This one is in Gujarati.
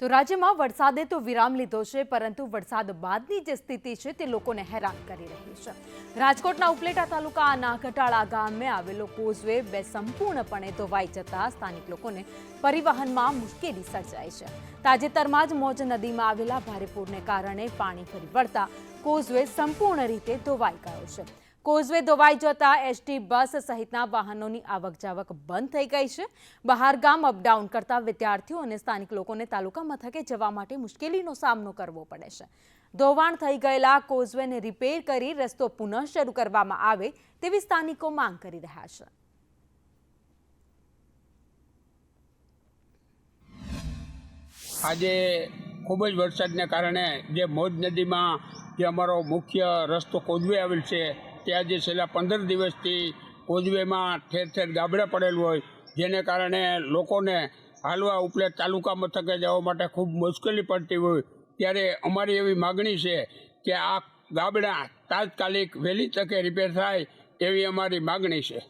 તો રાજ્યમાં વરસાદે તો વિરામ લીધો છે, પરંતુ વરસાદ બાદની જે સ્થિતિ છે તે લોકોને હેરાન કરી રહી છે. રાજકોટના ઉપલેટા તાલુકાના કટાળા ગામે આવેલો કોઝવે બે સંપૂર્ણપણે ધોવાઈ જતા સ્થાનિક લોકોને પરિવહનમાં મુશ્કેલી સર્જાઈ છે. તાજેતરમાં જ મોજ નદીમાં આવેલા ભારે પૂરને કારણે પાણી ફરી વળતા કોઝવે સંપૂર્ણ રીતે ધોવાઈ ગયો છે. કોઝવે ધોવાઈ જતા એસટી બસ સહિતના વાહનોની આવક જાવક બંધ થઈ ગઈ છે. બહારગામ અપડાઉન કરતા વિદ્યાર્થીઓ અને સ્થાનિક લોકોને તાલુકા મથકે જવા માટે મુશ્કેલીનો સામનો કરવો પડે છે. ધોવાણ થઈ ગયેલા કોઝવેને રિપેર કરી રસ્તો પુનઃ શરૂ કરવામાં આવે તેવી સ્થાનિકો માંગ કરી રહ્યા છે. આજે ખૂબ જ વરસાદને કારણે જે મોજ નદીમાં જે અમારો મુખ્ય રસ્તો કોઝવે આવેલ છે ત્યાં જે છેલ્લા પંદર દિવસથી કોઝવેમાં ઠેર ઠેર ગાબડા પડેલું હોય, જેને કારણે લોકોને હાલવા ઉપલે તાલુકા મથકે જવા માટે ખૂબ મુશ્કેલી પડતી હોય. ત્યારે અમારી એવી માગણી છે કે આ ગાબડા તાત્કાલિક વહેલી તકે રિપેર થાય એવી અમારી માગણી છે.